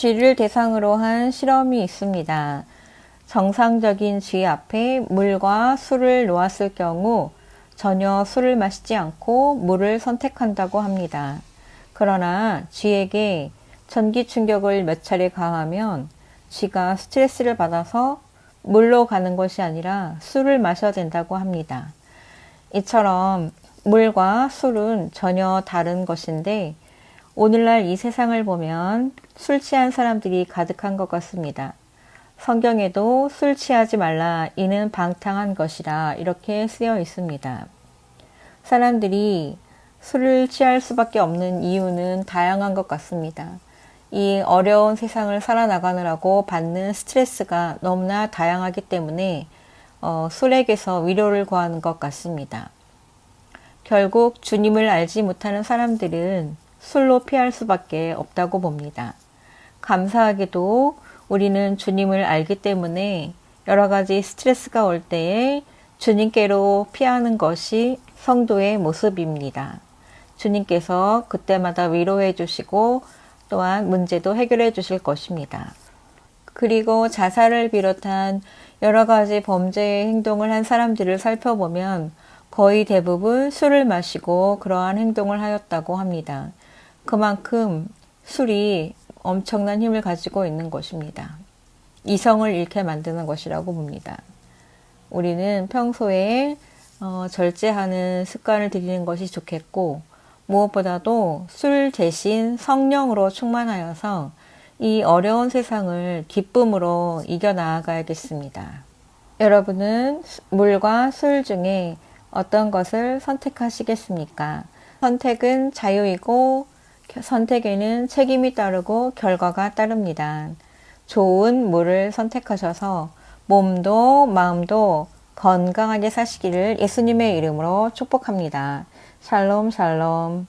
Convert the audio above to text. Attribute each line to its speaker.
Speaker 1: 쥐를 대상으로 한 실험이 있습니다. 정상적인 쥐 앞에 물과 술을 놓았을 경우 전혀 술을 마시지 않고 물을 선택한다고 합니다. 그러나 쥐에게 전기 충격을 몇 차례 가하면 쥐가 스트레스를 받아서 물로 가는 것이 아니라 술을 마셔야 된다고 합니다. 이처럼 물과 술은 전혀 다른 것인데 오늘날 이 세상을 보면 술 취한 사람들이 가득한 것 같습니다. 성경에도 술 취하지 말라 이는 방탕한 것이라 이렇게 쓰여 있습니다. 사람들이 술을 취할 수밖에 없는 이유는 다양한 것 같습니다. 이 어려운 세상을 살아나가느라고 받는 스트레스가 너무나 다양하기 때문에 어, 술에게서 위로를 구하는 것 같습니다. 결국 주님을 알지 못하는 사람들은 술로 피할 수밖에 없다고 봅니다. 감사하게도 우리는 주님을 알기 때문에 여러 가지 스트레스가 올 때에 주님께로 피하는 것이 성도의 모습입니다. 주님께서 그때마다 위로해 주시고 또한 문제도 해결해 주실 것입니다. 그리고 자살을 비롯한 여러 가지 범죄의 행동을 한 사람들을 살펴보면 거의 대부분 술을 마시고 그러한 행동을 하였다고 합니다. 그만큼 술이 엄청난 힘을 가지고 있는 것입니다. 이성을 잃게 만드는 것이라고 봅니다. 우리는 평소에 어, 절제하는 습관을 들이는 것이 좋겠고 무엇보다도 술 대신 성령으로 충만하여서 이 어려운 세상을 기쁨으로 이겨나가야겠습니다. 여러분은 물과 술 중에 어떤 것을 선택하시겠습니까? 선택은 자유이고 선택에는 책임이 따르고 결과가 따릅니다. 좋은 물을 선택하셔서 몸도 마음도 건강하게 사시기를 예수님의 이름으로 축복합니다. 샬롬 샬롬